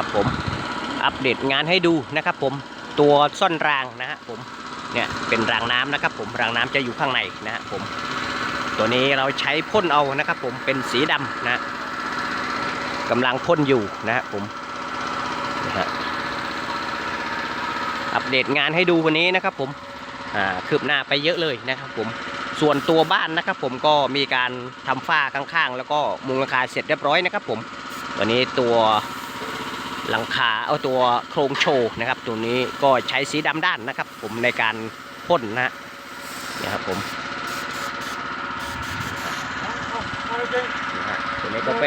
นะครับผมอัปเดตงานให้ดูนะครับผมตัวซ่อนรางนะฮะผมเนี่ยเป็นรางน้ำนะครับผมรางน้ำจะอยู่ข้างในนะฮะผมตัวนี้เราใช้พ่นเอานะครับผมเป็นสีดำนะกำลังพ่นอยู่นะฮะผมนะฮะอัปเดตงานให้ดูวันนี้นะครับผมอ่าคืบหน้าไปเยอะเลยนะครับผมส่วนตัวบ้านนะครับผมก็มีการทำฝ้าข้างๆ แล้วก็มุงราคาเสร็จเรียบร้อยนะครับผม ตัวนี้ตัว หลังคาเอาตัวโครงโชว์นะครับ ตัวนี้ก็ใช้สีดำด้านนะครับ ผมในการพ่นนะฮะเนี่ครับผมตัวนี้ก็ไป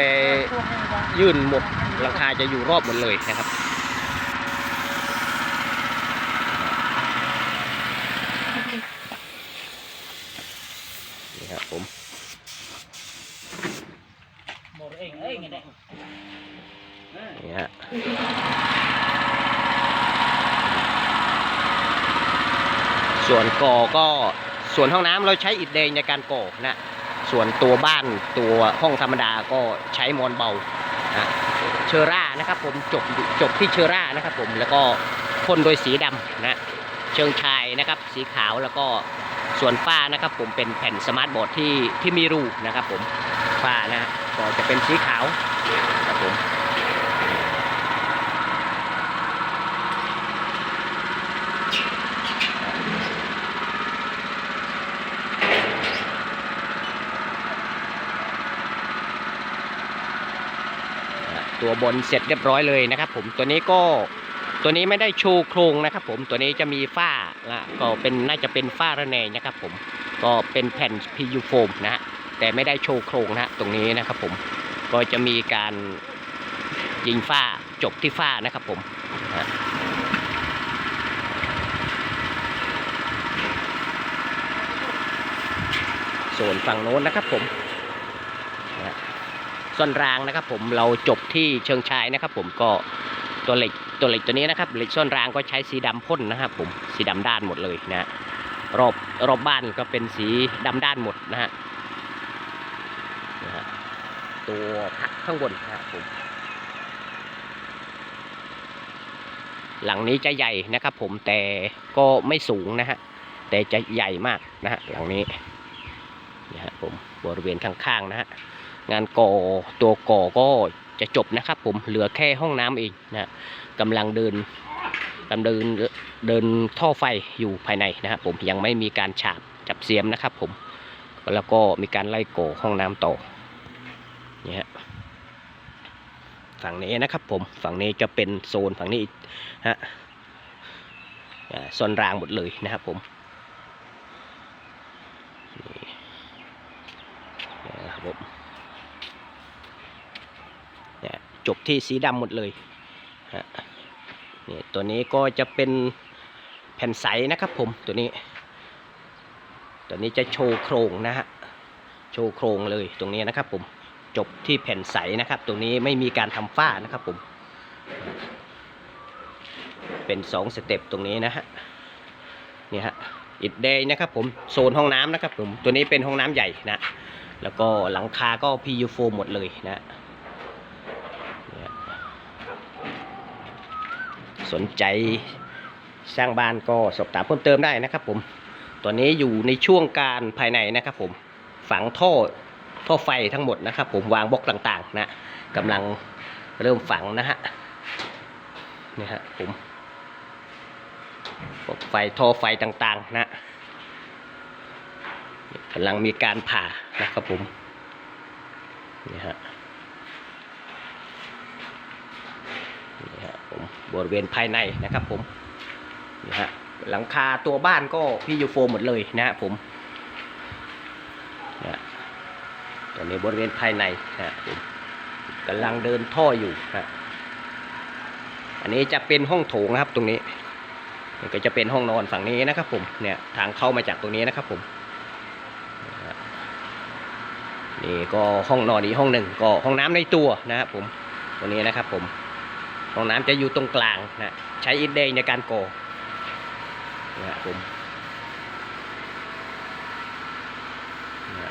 ยื่นหมดหลังคาจะอยู่รอบหมดเลยนะครับนี่ครับผม หมดเองเอ้ยไงเนี่ย นี่ฮะ ส่วนก่อก็ส่วนห้องน้ำเราใช้อิฐแดงในการก่อนะ ส่วนตัวบ้านตัวห้องธรรมดาก็ใช้มอนเบานะเชอร่านะครับ ผมจบจบที่เชอร่านะครับผมแล้วก็พ่นโดยสีดำนะเชิงชายนะครับ สีขาวแล้วก็ส่วนฝ้านะครับ ผมเป็นแผ่นสมาร์ทบอร์ดที่ที่มีรูนะครับ ผมฝ้านะฮะก็จะเป็นสีขาวครับผม ตัวบนเสร็จเรียบร้อยเลยนะครับ ผมตัวนี้ก็ตัวนี้ไม่ได้โชว์โครงนะครับ ผมตัวนี้จะมีฝ้านะก็เป็นน่าจะเป็นฝ้าระแนงนะครับ ผมก็เป็นแผ่น PU โฟมนะฮะแต่ไม่ได้โชว์โครงนะตรงนี้นะครับ ผมก็จะมีการยิงฝ้าจบที่ฝ้านะครับ ผมส่วนฝั่งโน้นนะครับผม ส่วนรางนะครับ ผมเราจบที่เชิงชายนะครับ ผมก็ตัวเหล็กตัวเหล็กตัวนี้นะครับเหล็กส่วนรางก็ใช้สีดำพ่นนะครับ ผมสีดำด้านหมดเลยนะรอบรอบบ้านก็เป็นสีดำด้านหมดนะฮะตัวพักข้างบนนะครับผมหลังนี้จะใหญ่นะครับ ผมแต่ก็ไม่สูงนะฮะแต่จะใหญ่มากนะฮะหลังนี้นะฮะผมบริเวณข้างๆนะฮะ งานก่อตัวก่อก็จะจบนะครับ ผมเหลือแค่ห้องน้ำเองนะกำลังเดินกำลังเดินเดินท่อไฟอยู่ภายในนะครับผมยังไม่มีการฉาบจับเสียมนะครับ ผมแล้วก็มีการไล่ก่อห้องน้ำต่อเนี่ยฝั่งนี้นะครับ ผมฝั่งนี้จะเป็นโซนฝั่งนี้ฮะอ่าโซนรางหมดเลยนะครับผมนี่นะครับผม เนี่ย จบที่สีดำหมดเลยฮะนี่ตัวนี้ก็จะเป็นแผ่นใสนะครับผมตัวนี้ ตัวนี้จะโชว์โครงนะฮะโชว์โครงเลยตรงนี้นะครับผมจบที่แผ่นใสนะครับ ตรงนี้ไม่มีการทำฝ้านะครับผม เป็นสองสเต็ปตรงนี้นะฮะนี่ฮะอิดเดย์นะครับผมโซนห้องน้ำนะครับผมตัวนี้เป็นห้องน้ำใหญ่นะแล้วก็หลังคาก็ PU โฟมหมดเลยนะ เนี่ย สนใจสร้างบ้านก็สอบถามเพิ่มเติมได้นะครับ ผมตัวนี้อยู่ในช่วงการภายในนะครับผมฝังท่อท่อไฟทั้งหมดนะครับ ผมวางบล็อกต่างๆนะกำลังเริ่มฝังนะฮะนี่ฮะผมบล็อกไฟท่อไฟต่างๆนะกำลังมีการผ่านะครับผมนี่ฮะนี่ฮะผม บริเวณภายในนะครับผมนี่ฮะหลังคาตัวบ้านก็พี่ยูโฟหมดเลยนะฮะผมนะตัวนี้บริเวณภายในนะผมกำลังเดินท่ออยู่นะอันนี้จะเป็นห้องโถงนะครับตรงนี้นี่ก็จะเป็นห้องนอนฝั่งนี้นะครับผมเนี่ยทางเข้ามาจากตรงนี้นะครับผมนะฮะนี่ก็ห้องนอนอีกห้องหนึ่งก็ห้องน้ำในตัวนะครับผมตัวนี้นะครับผม ห้องน้ำจะอยู่ตรงกลางนะใช้อิฐแดงในการก่อนะครับผมนะ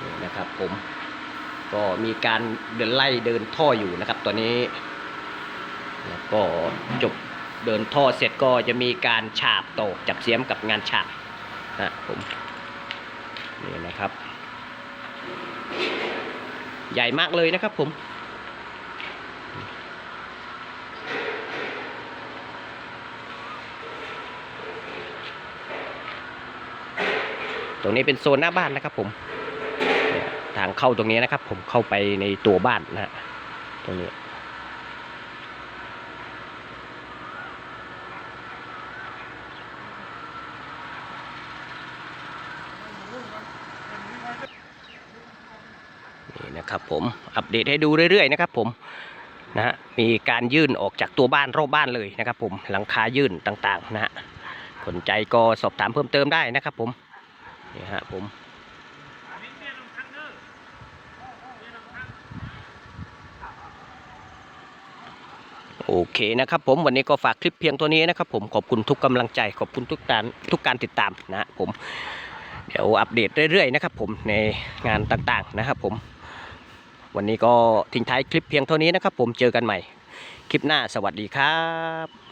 นี่นะครับผมก็มีการเดินไล่เดินท่ออยู่นะครับตัวนี้ แล้วก็จบเดินท่อเสร็จก็จะมีการฉาบโตกจับเสียมกับงานฉาบนะผมนี่นะครับ ใหญ่มากเลยนะครับผมตรงนี้เป็นโซนหน้าบ้านนะครับผมทางเข้าตรงนี้นะครับ ผมเข้าไปในตัวบ้านนะฮะตรงนี้ ครับผมอัปเดตให้ดูเรื่อยๆนะครับผมนะฮะมีการยื่นออกจากตัวบ้านรอบบ้านเลยนะครับผมหลังคายื่นต่างๆนะฮะสนใจก็สอบถามเพิ่มเติมได้นะครับผมนี่ฮะผมโอเคนะครับผมวันนี้ก็ฝากคลิปเพียงตัวนี้นะครับผมขอบคุณทุกกำลังใจขอบคุณทุกการทุกการติดตามนะฮะผมเดี๋ยวอัปเดตเรื่อยๆนะครับผมในงานต่างๆนะครับผม วันนี้ก็ทิ้งท้ายคลิปเพียงเท่านี้นะครับ ผมเจอกันใหม่ คลิปหน้าสวัสดีครับ